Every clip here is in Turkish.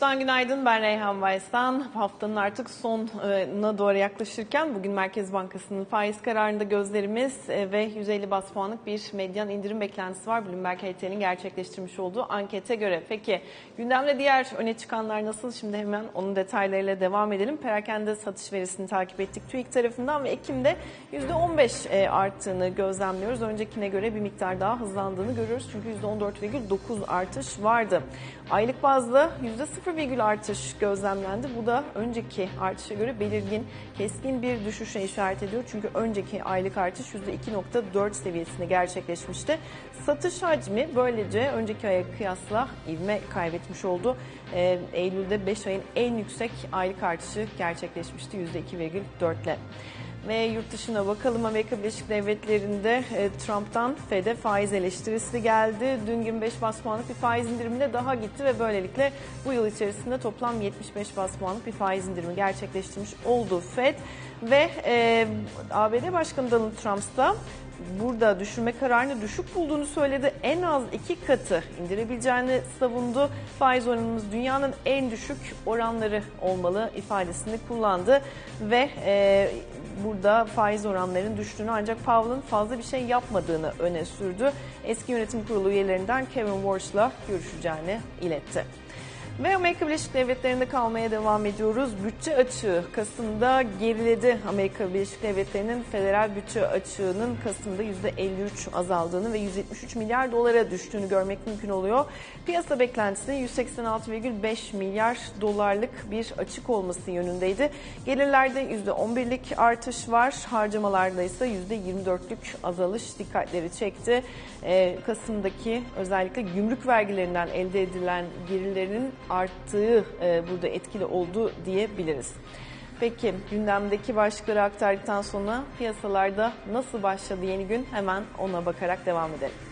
Fokus'tan günaydın. Ben Reyhan Baysan. Haftanın artık sonuna doğru yaklaşırken bugün Merkez Bankası'nın faiz kararında gözlerimiz e, ve 150 bas puanlık bir medyan indirim beklentisi var. Bloomberg HT'nin gerçekleştirmiş olduğu ankete göre. Peki gündemde diğer öne çıkanlar nasıl? Şimdi hemen onun detaylarıyla devam edelim. Perakende satış verisini takip ettik TÜİK tarafından ve Ekim'de %15 e, arttığını gözlemliyoruz. Öncekine göre bir miktar daha hızlandığını görüyoruz. Çünkü %14,9 artış vardı. Aylık bazda %0,1 artış gözlemlendi. Bu da önceki artışa göre belirgin, keskin bir düşüşe işaret ediyor. Çünkü önceki aylık artış %2,4 seviyesinde gerçekleşmişti. Satış hacmi böylece önceki aya kıyasla ivme kaybetmiş oldu. Ee, Eylül'de 5 ayın en yüksek aylık artışı gerçekleşmişti %2,4 ile. Ve yurt dışına bakalım Amerika Birleşik Devletleri'nde e, Trump'tan FED'e faiz eleştirisi geldi. Dün 25 bas puanlık bir faiz indirimine daha gitti ve böylelikle bu yıl içerisinde toplam 75 bas puanlık bir faiz indirimi gerçekleştirmiş oldu FED. Ve e, ABD Başkanı Donald Trump da burada düşürme kararını düşük bulduğunu söyledi. En az iki katı indirebileceğini savundu. Faiz oranımız dünyanın en düşük oranları olmalı ifadesini kullandı ve e, burada faiz oranlarının düştüğünü ancak Powell'ın fazla bir şey yapmadığını öne sürdü. Eski yönetim kurulu üyelerinden Kevin Walsh'la görüşeceğini iletti. Ve Amerika Birleşik Devletleri'nde kalmaya devam ediyoruz. Bütçe açığı Kasım'da geriledi. Amerika Birleşik Devletleri'nin federal bütçe açığının Kasım'da %53 azaldığını ve 173 milyar dolara düştüğünü görmek mümkün oluyor. Piyasa beklentisi 186,5 milyar dolarlık bir açık olması yönündeydi. Gelirlerde %11'lik artış var. Harcamalarda ise %24'lük azalış dikkatleri çekti. Kasım'daki özellikle gümrük vergilerinden elde edilen gelirlerin arttığı e, burada etkili oldu diyebiliriz. Peki gündemdeki başlıkları aktardıktan sonra piyasalarda nasıl başladı yeni gün hemen ona bakarak devam edelim.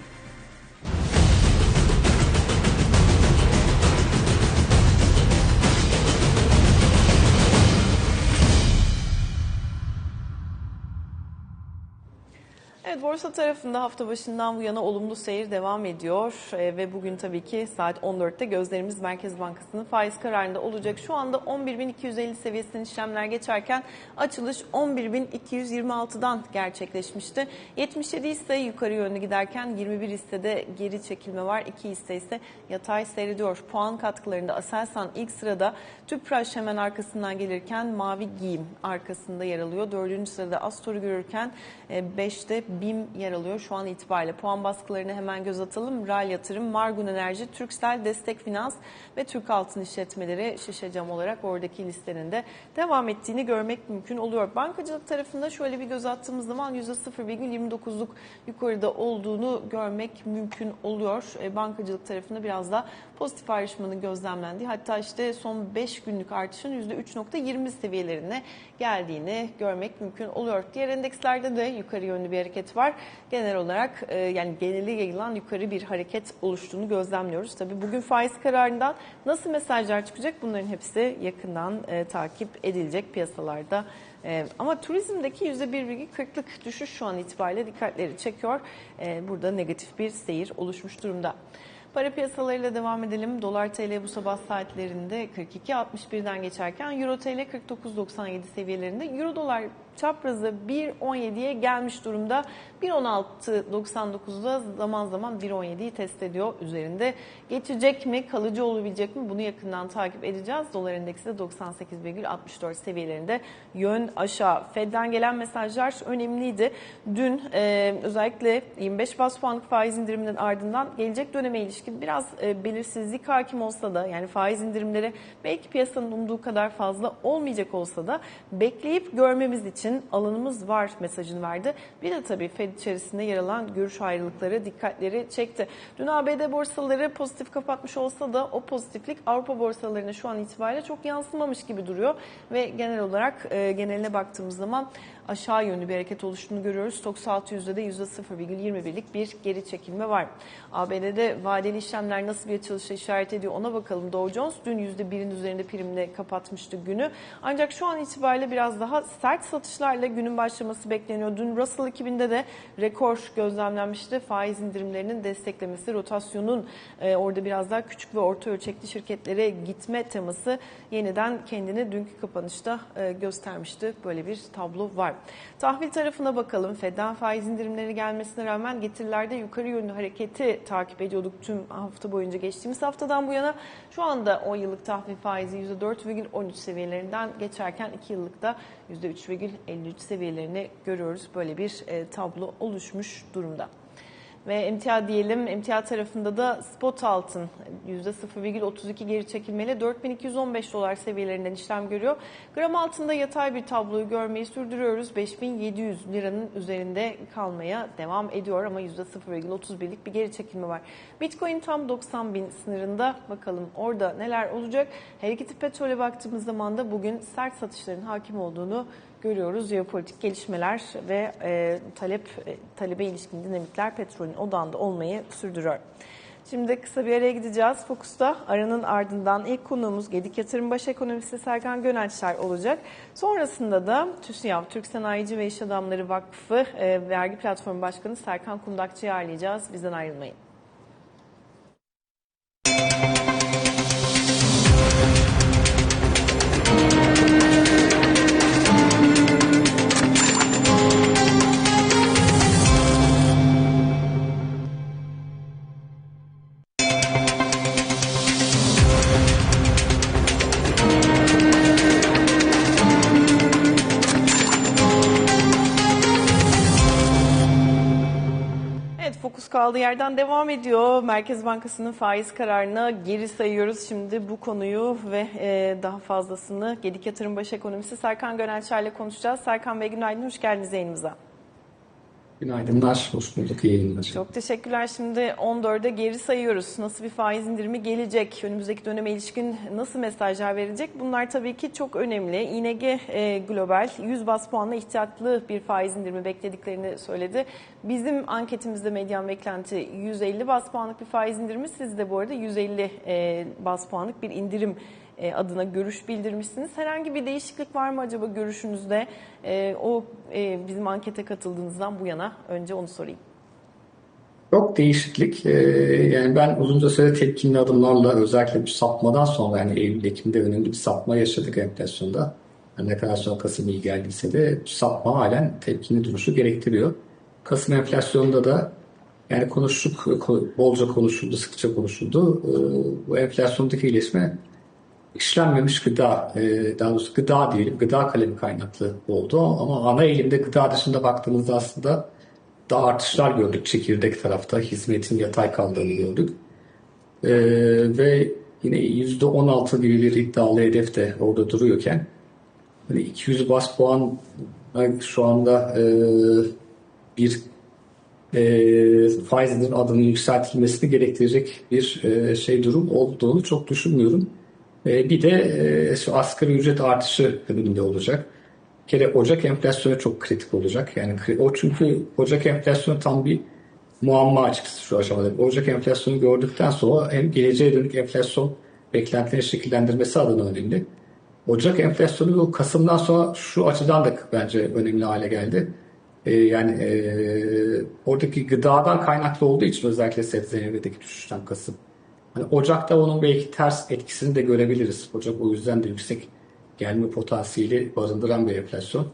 Evet borsa tarafında hafta başından bu yana olumlu seyir devam ediyor ee, ve bugün tabii ki saat 14'te gözlerimiz Merkez Bankası'nın faiz kararında olacak. Şu anda 11.250 seviyesinden işlemler geçerken açılış 11.226'dan gerçekleşmişti. 77 hisse yukarı yönlü giderken 21 hissede geri çekilme var. 2 hisse ise yatay seyrediyor. Puan katkılarında Aselsan ilk sırada Tüpraş hemen arkasından gelirken Mavi Giyim arkasında yer alıyor. 4. sırada Astor'u görürken 5'te BİM yer alıyor şu an itibariyle. Puan baskılarını hemen göz atalım. RAL Yatırım, Margun Enerji, Türksel, Destek Finans ve Türk Altın İşletmeleri şişe cam olarak oradaki listenin de devam ettiğini görmek mümkün oluyor. Bankacılık tarafında şöyle bir göz attığımız zaman %0,29'luk yukarıda olduğunu görmek mümkün oluyor. E, bankacılık tarafında biraz da pozitif ayrışmanın gözlemlendiği hatta işte son 5 günlük artışın %3.20 seviyelerine geldiğini görmek mümkün oluyor. Diğer endekslerde de yukarı yönlü bir hareket var. Genel olarak e, yani geneli yayılan yukarı bir hareket oluştuğunu gözlemliyoruz. Tabii bugün faiz kararından nasıl mesajlar çıkacak bunların hepsi yakından e, takip edilecek piyasalarda. E, ama turizmdeki %1,40'lık düşüş şu an itibariyle dikkatleri çekiyor. E, burada negatif bir seyir oluşmuş durumda. Para piyasalarıyla devam edelim. Dolar TL bu sabah saatlerinde 42.61'den geçerken Euro TL 49.97 seviyelerinde. Euro dolar çaprazı 1.17'ye gelmiş durumda. 1.16.99'da zaman zaman 1.17'yi test ediyor üzerinde. Geçecek mi, kalıcı olabilecek mi bunu yakından takip edeceğiz. Dolar endeksi de 98,64 seviyelerinde yön aşağı. Fed'den gelen mesajlar önemliydi. Dün e, özellikle 25 bas puanlık faiz indiriminin ardından gelecek döneme ilişkin biraz e, belirsizlik hakim olsa da yani faiz indirimleri belki piyasanın umduğu kadar fazla olmayacak olsa da bekleyip görmemiz için alanımız var mesajını verdi. Bir de tabii Fed içerisinde yer alan görüş ayrılıkları dikkatleri çekti. Dün ABD borsaları pozitif kapatmış olsa da o pozitiflik Avrupa borsalarına şu an itibariyle çok yansımamış gibi duruyor ve genel olarak e, geneline baktığımız zaman aşağı yönlü bir hareket oluştuğunu görüyoruz. Stoxx 600'de de %0,21'lik bir geri çekilme var. ABD'de vadeli işlemler nasıl bir açılışa işaret ediyor ona bakalım. Dow Jones dün %1'in üzerinde primle kapatmıştı günü. Ancak şu an itibariyle biraz daha sert satışlar satışlarla günün başlaması bekleniyor. Dün Russell 2000'de de rekor gözlemlenmişti. Faiz indirimlerinin desteklemesi, rotasyonun e, orada biraz daha küçük ve orta ölçekli şirketlere gitme teması yeniden kendini dünkü kapanışta e, göstermişti. Böyle bir tablo var. Tahvil tarafına bakalım. Fed'den faiz indirimleri gelmesine rağmen getirilerde yukarı yönlü hareketi takip ediyorduk tüm hafta boyunca. Geçtiğimiz haftadan bu yana şu anda 10 yıllık tahvil faizi %4,13 seviyelerinden geçerken 2 yıllıkta %3,53 seviyelerini görüyoruz. Böyle bir e, tablo oluşmuş durumda. Ve emtia diyelim, emtia tarafında da spot altın %0,32 geri çekilmeyle 4215 dolar seviyelerinden işlem görüyor. Gram altında yatay bir tabloyu görmeyi sürdürüyoruz. 5700 liranın üzerinde kalmaya devam ediyor ama %0,31'lik bir geri çekilme var. Bitcoin tam 90 bin sınırında. Bakalım orada neler olacak? Her iki petrole baktığımız zaman da bugün sert satışların hakim olduğunu görüyoruz. Jeopolitik gelişmeler ve e, talep e, talebe ilişkin dinamikler petrolün odağında olmayı sürdürüyor. Şimdi kısa bir araya gideceğiz. Fokus'ta aranın ardından ilk konuğumuz Gedik Yatırım Baş Ekonomisti Serkan Gönençler olacak. Sonrasında da TÜSİAV, Türk Sanayici ve İş Adamları Vakfı e, Vergi Platformu Başkanı Serkan Kundakçı'yı ağırlayacağız. Bizden ayrılmayın. Kaldığı yerden devam ediyor. Merkez Bankası'nın faiz kararına geri sayıyoruz. Şimdi bu konuyu ve e, daha fazlasını Gedik Yatırım Baş Ekonomisi Serkan Gönelçer ile konuşacağız. Serkan Bey günaydın, hoş geldiniz yayınımıza. Günaydınlar, hoş bulduk. İyi yayınlar. Çok teşekkürler. Şimdi 14'e geri sayıyoruz. Nasıl bir faiz indirimi gelecek? Önümüzdeki döneme ilişkin nasıl mesajlar verecek? Bunlar tabii ki çok önemli. İNG e, Global 100 bas puanla ihtiyatlı bir faiz indirimi beklediklerini söyledi. Bizim anketimizde medyan beklenti 150 bas puanlık bir faiz indirimi. Siz de bu arada 150 e, bas puanlık bir indirim adına görüş bildirmişsiniz. Herhangi bir değişiklik var mı acaba görüşünüzde? E, o e, bizim ankete katıldığınızdan bu yana önce onu sorayım. Çok değişiklik. Yani ben uzunca süre tepkinli adımlarla özellikle bu sapmadan sonra yani Eylül-Ekim'de önemli bir sapma yaşadık enflasyonda. Yani ne kadar sonra Kasım iyi geldiyse de sapma halen tepkini duruşu gerektiriyor. Kasım enflasyonunda da yani konuştuk, bolca konuşuldu, sıkça konuşuldu. Bu enflasyondaki iyileşme işlenmemiş gıda, e, daha doğrusu gıda diyelim, gıda kalemi kaynaklı oldu. Ama ana eğilimde gıda dışında baktığımızda aslında daha artışlar gördük çekirdek tarafta. Hizmetin yatay kaldığını gördük. Ee, ve yine %16 gibi bir iddialı hedef de orada duruyorken hani 200 bas puan şu anda e, bir e, faizlerin adının yükseltilmesini gerektirecek bir e, şey durum olduğunu çok düşünmüyorum. E, bir de e, şu asgari ücret artışı önünde olacak. Bir kere Ocak enflasyonu çok kritik olacak. Yani o çünkü Ocak enflasyonu tam bir muamma açıkçası şu aşamada. Ocak enflasyonu gördükten sonra hem geleceğe dönük enflasyon beklentilerini şekillendirmesi adına önemli. Ocak enflasyonu Kasım'dan sonra şu açıdan da bence önemli hale geldi. Ee, yani e, oradaki gıdadan kaynaklı olduğu için özellikle sebze meyvedeki düşüşten Kasım. Hani Ocak'ta onun belki ters etkisini de görebiliriz. Ocak o yüzden de yüksek gelme potansiyeli barındıran bir enflasyon.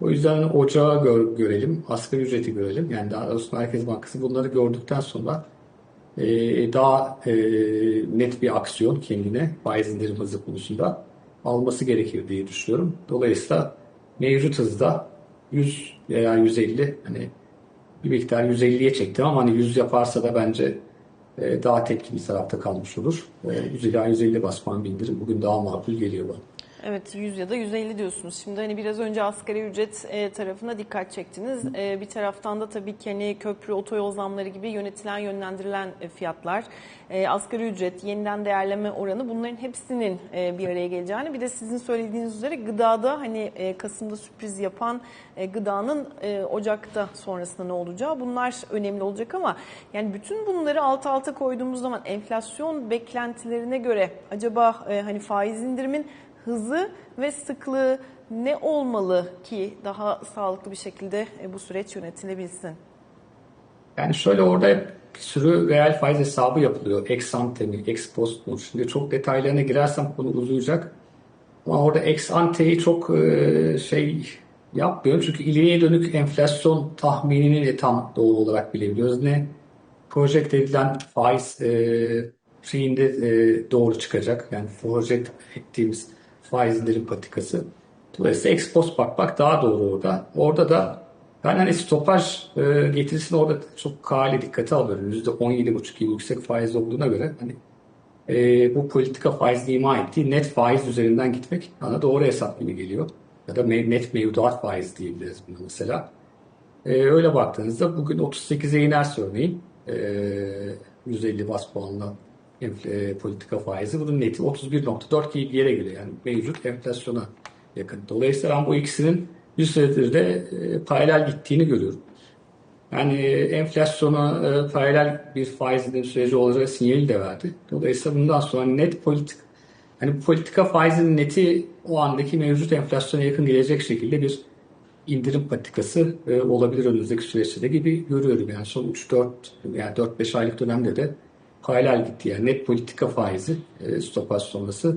O yüzden ocağı gör, görelim, asgari ücreti görelim. Yani daha doğrusu Merkez Bankası bunları gördükten sonra e, daha e, net bir aksiyon kendine faiz indirim hızı konusunda alması gerekir diye düşünüyorum. Dolayısıyla mevcut hızda 100 veya 150 hani bir miktar 150'ye çektim ama hani 100 yaparsa da bence daha tepkili tarafta kalmış olur. E, 100 ila 150 bas puan bugün daha makul geliyor bana. Evet 100 ya da 150 diyorsunuz. Şimdi hani biraz önce asgari ücret e, tarafına dikkat çektiniz. E, bir taraftan da tabii ki hani köprü, otoyol zamları gibi yönetilen, yönlendirilen e, fiyatlar, e, asgari ücret, yeniden değerleme oranı bunların hepsinin bir araya geleceğini bir de sizin söylediğiniz üzere gıdada hani Kasım'da sürpriz yapan gıdanın Ocak'ta sonrasında ne olacağı bunlar önemli olacak ama yani bütün bunları alt alta koyduğumuz zaman enflasyon beklentilerine göre acaba hani faiz indirimin hızı ve sıklığı ne olmalı ki daha sağlıklı bir şekilde e, bu süreç yönetilebilsin? Yani şöyle orada bir sürü reel faiz hesabı yapılıyor. Ex ante mi, ex post mu? Şimdi çok detaylarına girersem konu uzayacak. Ama orada ex ante'yi çok e, şey yapmıyorum. Çünkü ileriye dönük enflasyon tahminini de tam doğru olarak bilebiliyoruz. Ne project edilen faiz e, şeyinde doğru çıkacak. Yani project ettiğimiz faizlerin patikası. Dolayısıyla ex post bakmak daha doğru orada. Orada da ben hani stopaj e, getirisini orada çok kale dikkate alıyorum. %17,5 gibi yüksek faiz olduğuna göre hani e, bu politika faizli ima ettiği net faiz üzerinden gitmek bana doğru hesap gibi geliyor. Ya da net mevduat faiz diyebiliriz buna mesela. E, öyle baktığınızda bugün 38'e inerse örneğin e, 150 bas puanla e, politika faizi bunun neti 31.4 gibi bir yere geliyor. Yani mevcut enflasyona yakın. Dolayısıyla ben bu ikisinin bir süredir de e, paralel gittiğini görüyorum. Yani enflasyona e, paralel bir faiz indirim süreci olacağı sinyali de verdi. Dolayısıyla bundan sonra net politik hani politika faizinin neti o andaki mevcut enflasyona yakın gelecek şekilde bir indirim patikası e, olabilir önümüzdeki süreçte de gibi görüyorum. Yani son 3-4 yani 4-5 aylık dönemde de paralel gitti. Yani net politika faizi e, stopaj sonrası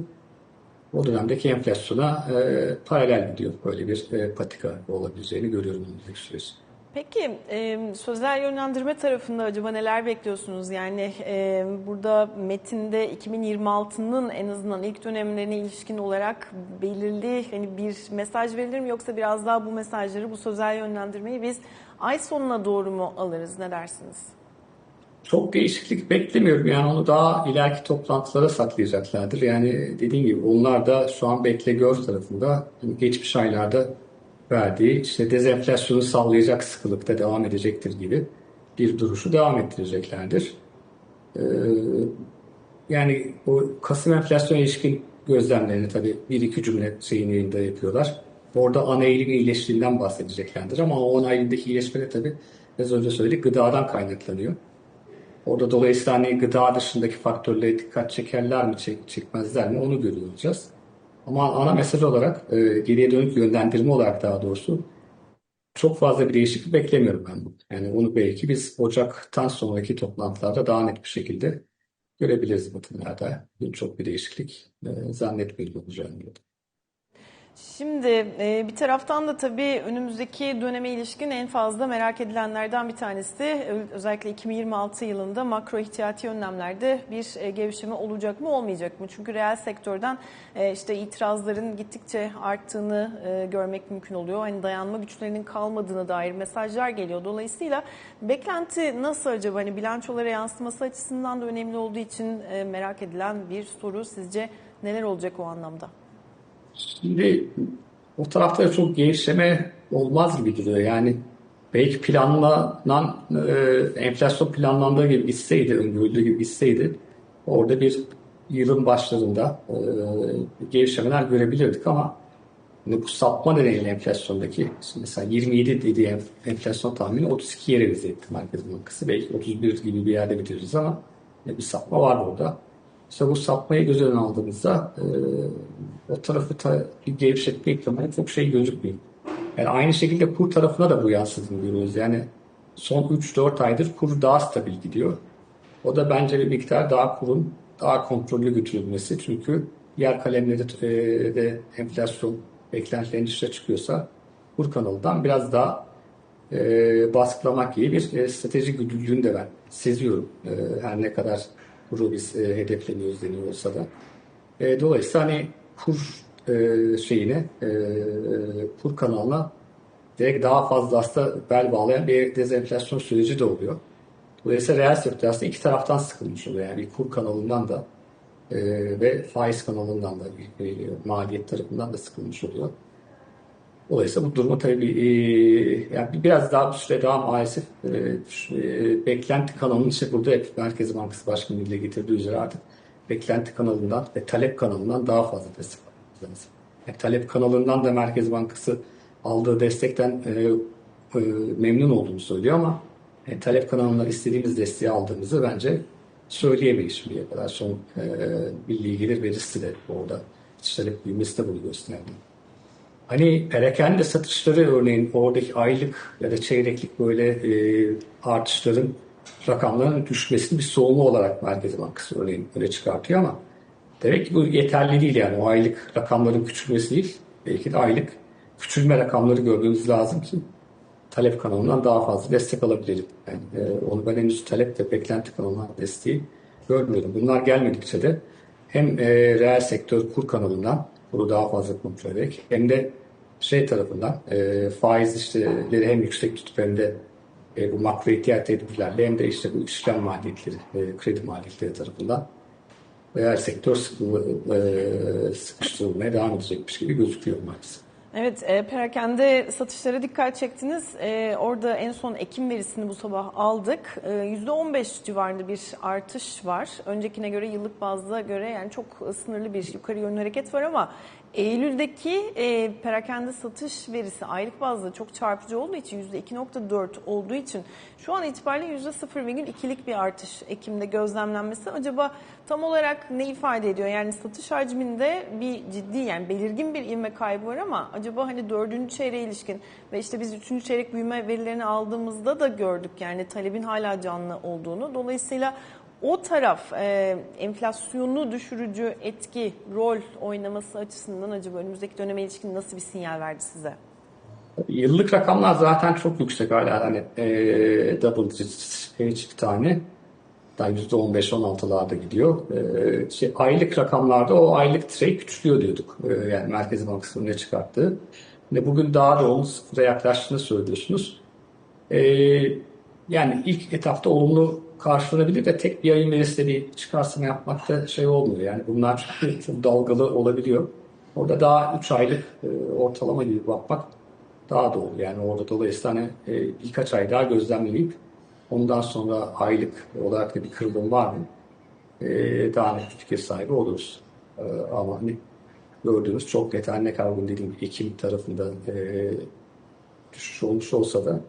o dönemdeki enflasyona e, paralel gidiyor. Böyle bir e, patika olabileceğini görüyorum önümüzdeki süreçte. Peki e, sözel yönlendirme tarafında acaba neler bekliyorsunuz? Yani e, burada metinde 2026'nın en azından ilk dönemlerine ilişkin olarak belirli hani bir mesaj verilir mi yoksa biraz daha bu mesajları bu sözel yönlendirmeyi biz ay sonuna doğru mu alırız? Ne dersiniz? Çok değişiklik beklemiyorum. Yani onu daha ileriki toplantılara saklayacaklardır. Yani dediğim gibi onlar da şu an bekle gör tarafında geçmiş aylarda verdiği işte dezenflasyonu sağlayacak sıkılıkta devam edecektir gibi bir duruşu devam ettireceklerdir. Ee, yani o Kasım enflasyon ilişkin gözlemlerini tabii bir iki cümle şeyin yayında yapıyorlar. Orada ana eğilim iyileştiğinden bahsedeceklerdir ama o ana eğilimdeki iyileşme de tabii az önce söyledik gıdadan kaynaklanıyor. Orada dolayısıyla hani gıda dışındaki faktörlere dikkat çekerler mi, çek, çekmezler mi onu görüyor olacağız. Ama ana mesaj olarak, e, geriye dönük yönlendirme olarak daha doğrusu çok fazla bir değişiklik beklemiyorum ben. Yani onu belki biz Ocak'tan sonraki toplantılarda daha net bir şekilde görebiliriz batınlarda. Çok bir değişiklik e, zannetmiyorum olacağını. Şimdi e, bir taraftan da tabii önümüzdeki döneme ilişkin en fazla merak edilenlerden bir tanesi özellikle 2026 yılında makro ihtiyati önlemlerde bir e, gevşeme olacak mı olmayacak mı? Çünkü reel sektörden e, işte itirazların gittikçe arttığını görmek mümkün oluyor. Hani dayanma güçlerinin kalmadığına dair mesajlar geliyor. Dolayısıyla beklenti nasıl acaba? Hani bilançolara yansıması açısından da önemli olduğu için merak edilen bir soru. Sizce neler olacak o anlamda? Şimdi o tarafta çok gevşeme olmaz gibi duruyor. Yani belki planlanan e, enflasyon planlandığı gibi gitseydi, öngörüldüğü gibi gitseydi orada bir yılın başlarında e, gevşemeler görebilirdik ama bu sapma nedeniyle enflasyondaki mesela 27 dediği enflasyon tahmini 32 yere vize etti Merkez Bankası. Belki 31 gibi bir yerde bitiririz ama bir sapma var orada. İşte bu sapmayı göz önüne aldığımızda e, o tarafı ta, bir gevşetme ihtimali çok şey gözükmüyor. Yani aynı şekilde kur tarafına da bu yansıdığını görüyoruz. Yani son 3-4 aydır kur daha stabil gidiyor. O da bence bir miktar daha kurun daha kontrollü götürülmesi. Çünkü diğer kalemleri e, de enflasyon beklentilerin dışına çıkıyorsa kur kanalından biraz daha e, baskılamak gibi bir e, strateji güdüllüğünü de ben seziyorum. E, her ne kadar kuru biz e, hedefleniyoruz deniyor olsa da. E, dolayısıyla hani kur e, şeyine, e, kur kanalına direkt daha fazla aslında bel bağlayan bir dezenflasyon süreci de oluyor. Dolayısıyla reel sektör aslında iki taraftan sıkılmış oluyor. Yani bir kur kanalından da e, ve faiz kanalından da bir maliyet tarafından da sıkılmış oluyor. Dolayısıyla bu durumu tabii e, yani biraz daha bir süre daha maalesef e, e, beklenti kanalının işte burada hep Merkez Bankası Başkanı dile getirdiği üzere artık beklenti kanalından ve talep kanalından daha fazla destek lazım. Yani talep kanalından da Merkez Bankası aldığı destekten e, e, memnun olduğunu söylüyor ama e, talep kanalından istediğimiz desteği aldığımızı bence söyleyemeyiz şimdiye kadar. Son e, milli gelir verisi de orada satışların büyümesi de bunu gösterdi. Hani perakende satışları örneğin oradaki aylık ya da çeyreklik böyle e, artışların rakamların düşmesini bir soğuma olarak Merkez Bankası örneğin öne çıkartıyor ama demek ki bu yeterli değil yani o aylık rakamların küçülmesi değil. Belki de aylık küçülme rakamları görmemiz lazım ki talep kanalından daha fazla destek alabilelim. Yani, e, onu ben henüz talep ve beklenti kanalından desteği görmüyorum. Bunlar gelmedikçe de hem e, reel sektör kur kanalından bunu daha fazla kontrol ederek hem de şey tarafından e, faiz işleri hem yüksek tutup hem de e, bu makro ihtiyaç tedbirlerle hem de işte bu işlem maliyetleri, e, kredi maliyetleri tarafından reel sektör sıkı, e, sıkıştırılmaya devam edecekmiş gibi gözüküyor maalesef. Evet, e, perakende satışlara dikkat çektiniz. E, orada en son Ekim verisini bu sabah aldık. E, %15 civarında bir artış var. Öncekine göre yıllık bazda göre yani çok sınırlı bir yukarı yönlü hareket var ama Eylül'deki e, perakende satış verisi aylık bazda çok çarpıcı olduğu için %2.4 olduğu için şu an itibariyle %0,2'lik bir artış Ekim'de gözlemlenmesi acaba tam olarak ne ifade ediyor? Yani satış hacminde bir ciddi yani belirgin bir ivme kaybı var ama acaba hani dördüncü çeyreğe ilişkin ve işte biz üçüncü çeyrek büyüme verilerini aldığımızda da gördük yani talebin hala canlı olduğunu. Dolayısıyla o taraf e, enflasyonu düşürücü etki, rol oynaması açısından acaba önümüzdeki döneme ilişkin nasıl bir sinyal verdi size? Yıllık rakamlar zaten çok yüksek hala hani e, double digit çift tane daha %15-16'larda gidiyor. E, şey, aylık rakamlarda o aylık trade küçülüyor diyorduk. E, yani Merkez Bankası'nın ne çıkarttığı. Ve bugün daha da olumlu sıfıra yaklaştığını söylüyorsunuz. E, yani ilk etapta olumlu karşılanabilir de tek bir ayın verisiyle bir çıkarsama yapmakta şey olmuyor. Yani bunlar çok dalgalı olabiliyor. Orada daha 3 aylık e, ortalama gibi bakmak daha doğru. Yani orada dolayısıyla hani, e, birkaç ay daha gözlemleyip ondan sonra aylık olarak da bir kırılım var mı? E, daha net fikir sahibi oluruz. Ama hani gördüğünüz çok net anne kavgın dediğim Ekim tarafında e, düşüş olmuş olsa da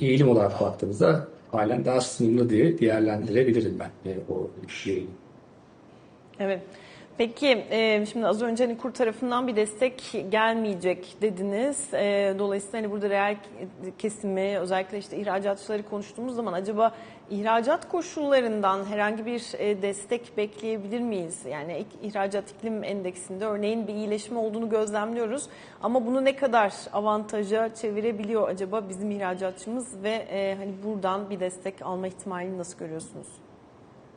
eğilim olarak baktığımızda halen daha sınırlı diye değerlendirebilirim ben e, o şeyi. Evet. Peki e, şimdi az önce hani kur tarafından bir destek gelmeyecek dediniz. E, dolayısıyla hani burada reel kesimi özellikle işte ihracatçıları konuştuğumuz zaman acaba ihracat koşullarından herhangi bir e, destek bekleyebilir miyiz? Yani ihracat iklim endeksinde örneğin bir iyileşme olduğunu gözlemliyoruz. Ama bunu ne kadar avantaja çevirebiliyor acaba bizim ihracatçımız ve e, hani buradan bir destek alma ihtimalini nasıl görüyorsunuz?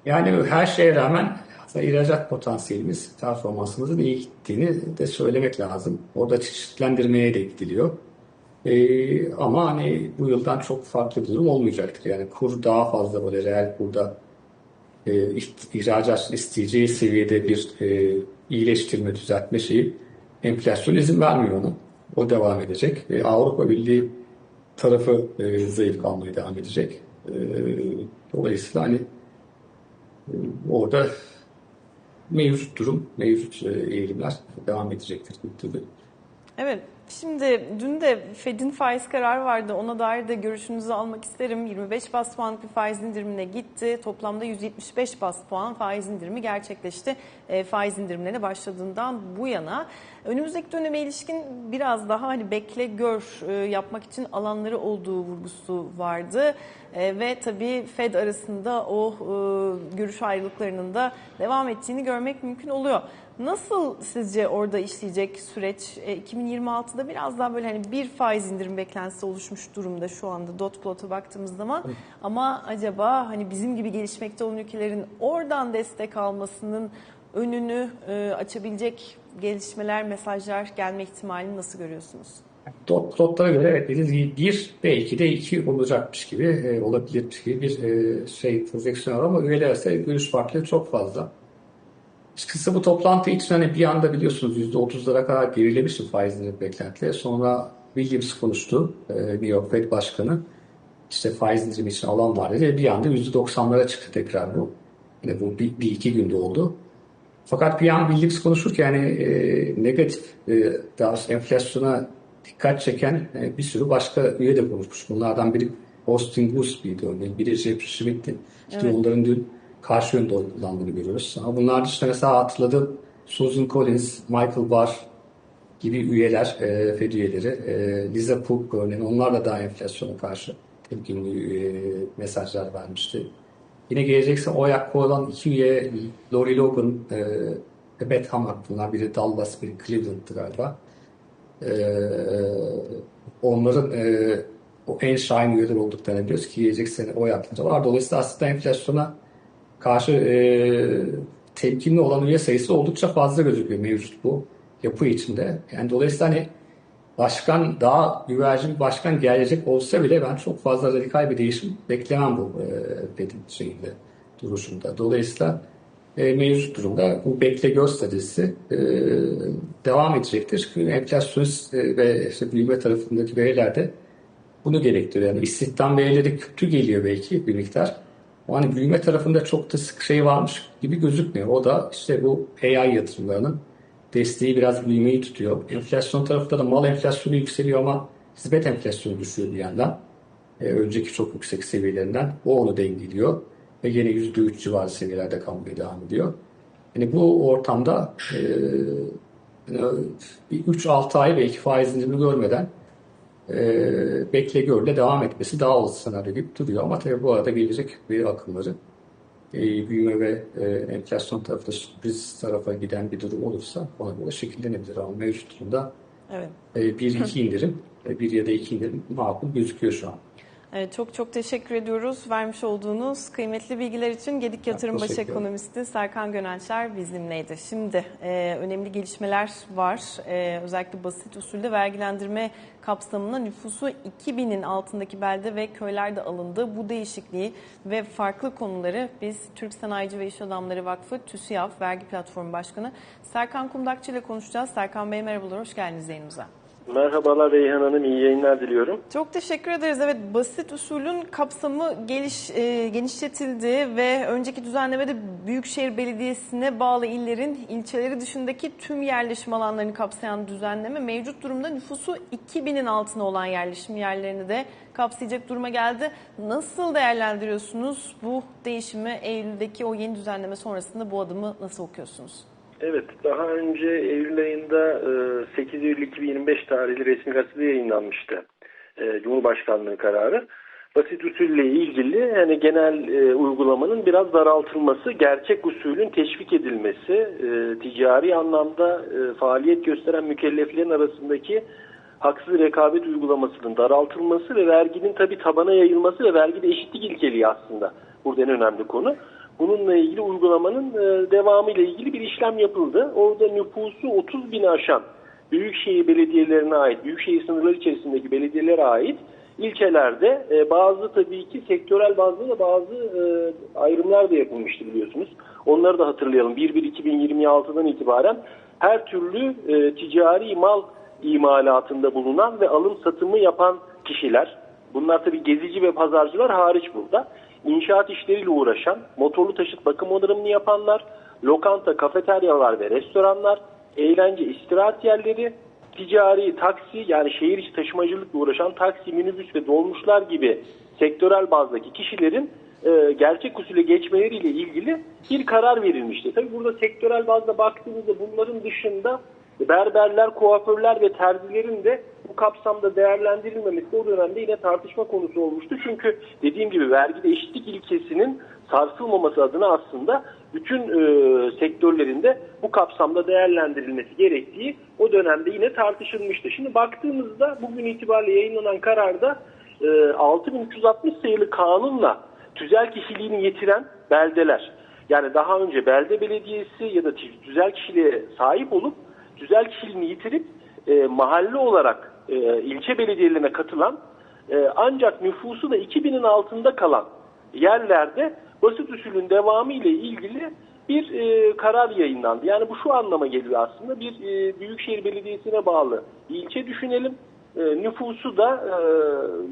Yani her şeye rağmen ihracat potansiyelimiz, performansımızın iyi gittiğini de söylemek lazım. Orada çeşitlendirmeye de gidiliyor. Ee, ama hani bu yıldan çok farklı bir durum olmayacaktır. Yani kur daha fazla böyle reel kurda e, ihracat isteyeceği seviyede bir e, iyileştirme, düzeltme şeyi enflasyon izin vermiyor onu. O devam edecek. E, Avrupa Birliği tarafı e, zayıf kalmaya devam edecek. E, dolayısıyla hani e, orada mevcut durum, mevcut e, eğilimler devam edecektir. Tabii. Evet, Şimdi dün de Fed'in faiz kararı vardı. Ona dair de görüşünüzü almak isterim. 25 bas puanlık bir faiz indirimine gitti. Toplamda 175 bas puan faiz indirimi gerçekleşti. E, faiz indirimlerine başladığından bu yana. Önümüzdeki döneme ilişkin biraz daha hani bekle gör e, yapmak için alanları olduğu vurgusu vardı. E, ve tabii Fed arasında o e, görüş ayrılıklarının da devam ettiğini görmek mümkün oluyor. Nasıl sizce orada işleyecek süreç? E, 2026'da biraz daha böyle hani bir faiz indirim beklentisi oluşmuş durumda şu anda dot plot'a baktığımız zaman. Evet. Ama acaba hani bizim gibi gelişmekte olan ülkelerin oradan destek almasının önünü e, açabilecek gelişmeler, mesajlar gelme ihtimalini nasıl görüyorsunuz? Dot plotlara göre evet dediğiniz gibi bir belki de iki olacakmış gibi e, olabilirmiş gibi bir e, şey projeksiyon var ama üyelerse görüş farklılığı çok fazla. Açıkçası bu toplantı için hani bir anda biliyorsunuz %30'lara kadar gerilemişti faizlerin beklentileri. Sonra Williams konuştu, e, New York Fed Başkanı. İşte faiz indirimi için alan var dedi. Bir anda %90'lara çıktı tekrar bu. Yani bu bir, bir iki günde oldu. Fakat bir an Williams konuşurken yani e, negatif, e, daha enflasyona dikkat çeken e, bir sürü başka üye de konuşmuş. Bunlardan biri Austin Goolsby'di örneğin. Biri Jeffrey Schmidt'ti. İşte evet. onların dün karşı yönde kullandığını görüyoruz. Ama bunlar işte mesela hatırladım Susan Collins, Michael Barr gibi üyeler, e, FED üyeleri, e, Lisa Cook örneğin onlar da daha enflasyona karşı temkinli e, mesajlar vermişti. Yine gelecekse oy hakkı olan iki üye Lori Logan e, ve Beth Hammack bunlar biri Dallas, biri Cleveland'dı galiba. E, onların e, o en şahin üyeler olduklarını biliyoruz ki gelecek sene oy hakkında var. Dolayısıyla aslında enflasyona karşı e, temkinli olan üye sayısı oldukça fazla gözüküyor mevcut bu yapı içinde. Yani dolayısıyla hani başkan daha güvercin bir başkan gelecek olsa bile ben çok fazla radikal bir değişim beklemem bu e, Fed'in şeyinde, duruşunda. Dolayısıyla e, mevcut durumda bu bekle gör stratejisi e, devam edecektir. Çünkü enflasyonist e, ve işte büyüme tarafındaki veriler de bunu gerektiriyor. Yani istihdam verileri kötü geliyor belki bir miktar. Hani büyüme tarafında çok da sık şey varmış gibi gözükmüyor. O da işte bu AI yatırımlarının desteği biraz büyümeyi tutuyor. Enflasyon tarafında da mal enflasyonu yükseliyor ama hizmet enflasyonu düşüyor bir yandan. Ee, önceki çok yüksek seviyelerinden. O onu dengeliyor. Ve yine %3 civarı seviyelerde kalmaya devam ediyor. Yani bu ortamda e, yani 3-6 ay belki faiz indirimi görmeden e, bekle görle devam etmesi daha olası senaryo gibi duruyor. Ama tabii bu arada gelecek bir akımları e, büyüme ve e, enflasyon tarafında sürpriz tarafa giden bir durum olursa ona göre şekillenebilir. Ama mevcut durumda Evet. e, bir iki indirim, e, bir ya da iki indirim makul gözüküyor şu an. Evet, çok çok teşekkür ediyoruz vermiş olduğunuz kıymetli bilgiler için. Gedik Yatırım Baş. Ekonomisti Serkan Gönençler bizimleydi. Şimdi e, önemli gelişmeler var. E, özellikle basit usulde vergilendirme kapsamında nüfusu 2000'in altındaki belde ve köylerde alındı. Bu değişikliği ve farklı konuları biz Türk Sanayici ve İş Adamları Vakfı TÜSİAD Vergi Platformu Başkanı Serkan Kumdakçı ile konuşacağız. Serkan Bey merhabalar, hoş geldiniz yayınımıza. Merhabalar Reyhan Hanım, iyi yayınlar diliyorum. Çok teşekkür ederiz. Evet, basit usulün kapsamı geliş, e, genişletildi ve önceki düzenlemede Büyükşehir Belediyesi'ne bağlı illerin ilçeleri dışındaki tüm yerleşim alanlarını kapsayan düzenleme mevcut durumda nüfusu 2000'in altına olan yerleşim yerlerini de kapsayacak duruma geldi. Nasıl değerlendiriyorsunuz bu değişimi Eylül'deki o yeni düzenleme sonrasında bu adımı nasıl okuyorsunuz? Evet, daha önce Eylül ayında e, 8 Eylül 2025 tarihli resmi gazetede yayınlanmıştı e, Cumhurbaşkanlığı kararı. Basit usulle ilgili yani genel e, uygulamanın biraz daraltılması, gerçek usulün teşvik edilmesi, e, ticari anlamda e, faaliyet gösteren mükelleflerin arasındaki haksız rekabet uygulamasının daraltılması ve verginin tabi tabana yayılması ve vergide eşitlik ilkeliği aslında burada en önemli konu. Bununla ilgili uygulamanın e, devamı ile ilgili bir işlem yapıldı. Orada nüfusu 30 bini aşan büyükşehir belediyelerine ait, büyükşehir sınırları içerisindeki belediyelere ait ilçelerde e, bazı tabii ki sektörel bazda da bazı e, ayrımlar da yapılmıştı biliyorsunuz. Onları da hatırlayalım. 1-1-2026'dan itibaren her türlü ticari mal imalatında bulunan ve alım satımı yapan kişiler, bunlar tabii gezici ve pazarcılar hariç burada, inşaat işleriyle uğraşan, motorlu taşıt bakım onarımını yapanlar, lokanta, kafeteryalar ve restoranlar, eğlence, istirahat yerleri, ticari, taksi yani şehir içi taşımacılıkla uğraşan taksi, minibüs ve dolmuşlar gibi sektörel bazdaki kişilerin e, gerçek usule geçmeleriyle ilgili bir karar verilmişti. Tabii burada sektörel bazda baktığımızda bunların dışında berberler, kuaförler ve terzilerin de bu kapsamda değerlendirilmemesi o dönemde yine tartışma konusu olmuştu. Çünkü dediğim gibi vergide eşitlik ilkesinin sarsılmaması adına aslında bütün e, sektörlerinde bu kapsamda değerlendirilmesi gerektiği o dönemde yine tartışılmıştı. Şimdi baktığımızda bugün itibariyle yayınlanan kararda e, 6360 sayılı kanunla tüzel kişiliğini yitiren beldeler yani daha önce belde belediyesi ya da tüzel kişiliğe sahip olup tüzel kişiliğini yitirip e, mahalle olarak e, ilçe belediyelerine katılan e, ancak nüfusu da 2000'in altında kalan yerlerde basit usulün devamı ile ilgili bir e, karar yayınlandı. Yani bu şu anlama geliyor aslında bir e, büyükşehir belediyesine bağlı ilçe düşünelim. E, nüfusu da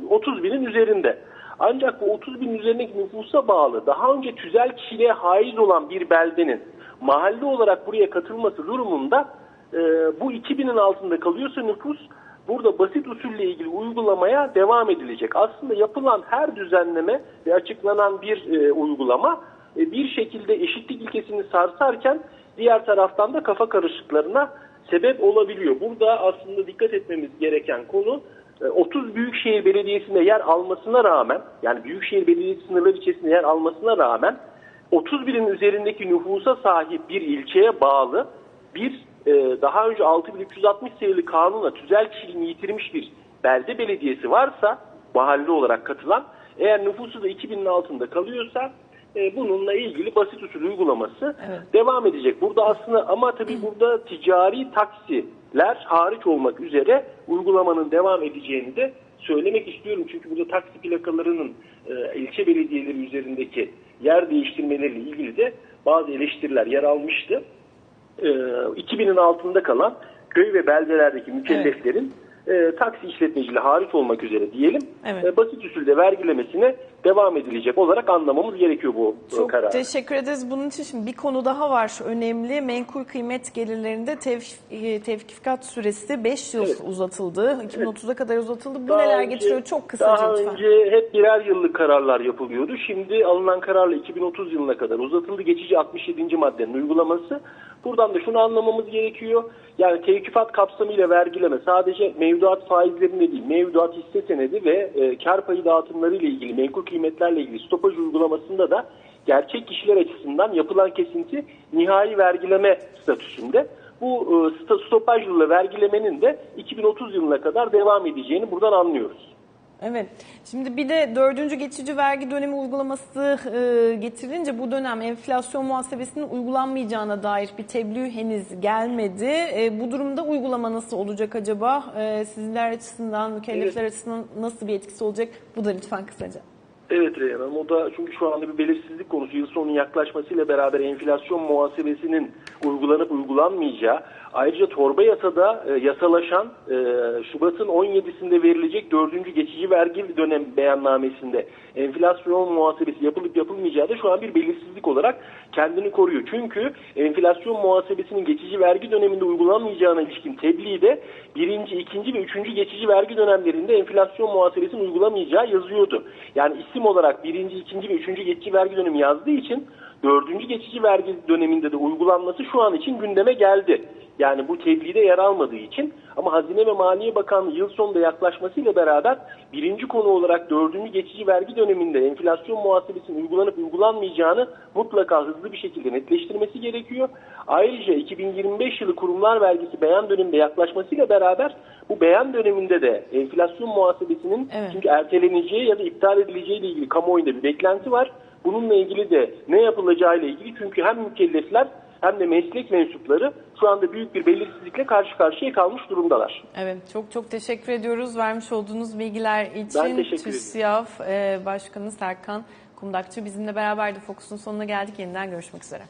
e, 30 binin üzerinde. Ancak bu 30 bin üzerindeki nüfusa bağlı daha önce tüzel kişiliğe haiz olan bir beldenin mahalle olarak buraya katılması durumunda e, bu 2000'in altında kalıyorsa nüfus burada basit usulle ilgili uygulamaya devam edilecek. Aslında yapılan her düzenleme ve açıklanan bir e, uygulama e, bir şekilde eşitlik ilkesini sarsarken diğer taraftan da kafa karışıklarına sebep olabiliyor. Burada aslında dikkat etmemiz gereken konu e, 30 Büyükşehir Belediyesi'nde yer almasına rağmen yani Büyükşehir Belediyesi sınırları içerisinde yer almasına rağmen 30 binin üzerindeki nüfusa sahip bir ilçeye bağlı bir e, daha önce 6360 sayılı kanunla tüzel kişiliğini yitirmiş bir belde belediyesi varsa mahalle olarak katılan eğer nüfusu da 2000'in altında kalıyorsa e, bununla ilgili basit usul uygulaması Evet. devam edecek. Burada aslında ama tabii burada ticari taksiler hariç olmak üzere uygulamanın devam edeceğini de söylemek istiyorum. Çünkü burada taksi plakalarının e, ilçe belediyeleri üzerindeki yer değiştirmeleriyle ilgili de bazı eleştiriler yer almıştı. E, 2000'in altında kalan köy ve beldelerdeki mükelleflerin e, taksi işletmeciliği hariç olmak üzere diyelim Evet. e, basit usulde vergilemesine devam edilecek olarak anlamamız gerekiyor bu e, Çok kararı. teşekkür ederiz. Bunun için şimdi bir konu daha var önemli. Menkul kıymet gelirlerinde tevf- e, tevkifikat süresi 5 yıl Evet. uzatıldı. 2030'a kadar uzatıldı. Bu Daha neler önce- getiriyor? Çok kısaca Daha lütfen. önce hep birer yıllık kararlar yapılıyordu. Şimdi alınan kararla 2030 yılına kadar uzatıldı. Geçici 67. maddenin uygulaması. Buradan da şunu anlamamız gerekiyor. Yani tevkifat kapsamıyla vergileme sadece mevduat faizlerinde değil, mevduat hisse senedi ve e, kar payı dağıtımları ile ilgili, menkul kıymetlerle ilgili stopaj uygulamasında da gerçek kişiler açısından yapılan kesinti nihai vergileme statüsünde. Bu e, stopaj yılı vergilemenin de 2030 yılına kadar devam edeceğini buradan anlıyoruz. Evet. Şimdi bir de dördüncü geçici vergi dönemi uygulaması e, getirince bu dönem enflasyon muhasebesinin uygulanmayacağına dair bir tebliğ henüz gelmedi. E, bu durumda uygulama nasıl olacak acaba? E, sizler açısından, mükellefler açısından nasıl bir etkisi olacak? Bu da lütfen kısaca. Evet Reyhan Hanım o da çünkü şu anda bir belirsizlik konusu. Yıl sonunun yaklaşmasıyla beraber enflasyon muhasebesinin uygulanıp uygulanmayacağı ayrıca torba yasada e, yasalaşan e, Şubat'ın 17'sinde verilecek dördüncü geçici vergi dönem beyannamesinde enflasyon muhasebesi yapılıp yapılmayacağı da şu an bir belirsizlik olarak kendini koruyor. Çünkü enflasyon muhasebesinin geçici vergi döneminde uygulanmayacağına ilişkin tebliği de birinci, ikinci ve üçüncü geçici vergi dönemlerinde enflasyon muhasebesinin uygulamayacağı yazıyordu. Yani isim olarak birinci, ikinci ve üçüncü geçici vergi dönemi yazdığı için dördüncü geçici vergi döneminde de uygulanması şu an için gündeme geldi. Yani bu tebliğde yer almadığı için ama Hazine ve Maliye Bakanlığı yıl sonunda yaklaşmasıyla beraber birinci konu olarak dördüncü geçici vergi döneminde enflasyon muhasebesinin uygulanıp uygulanmayacağını mutlaka hızlı bir şekilde netleştirmesi gerekiyor. Ayrıca 2025 yılı kurumlar vergisi beyan döneminde yaklaşmasıyla beraber bu beyan döneminde de enflasyon muhasebesinin Evet. çünkü erteleneceği ya da iptal edileceği ile ilgili kamuoyunda bir beklenti var. Bununla ilgili de ne yapılacağı ile ilgili çünkü hem mükellefler hem de meslek mensupları şu anda büyük bir belirsizlikle karşı karşıya kalmış durumdalar. Evet, çok çok teşekkür ediyoruz vermiş olduğunuz bilgiler için. Ben teşekkür. TÜSİAD e, Başkanı Serkan Kumdakçı bizimle beraberdi. Fokus'un sonuna geldik. Yeniden görüşmek üzere.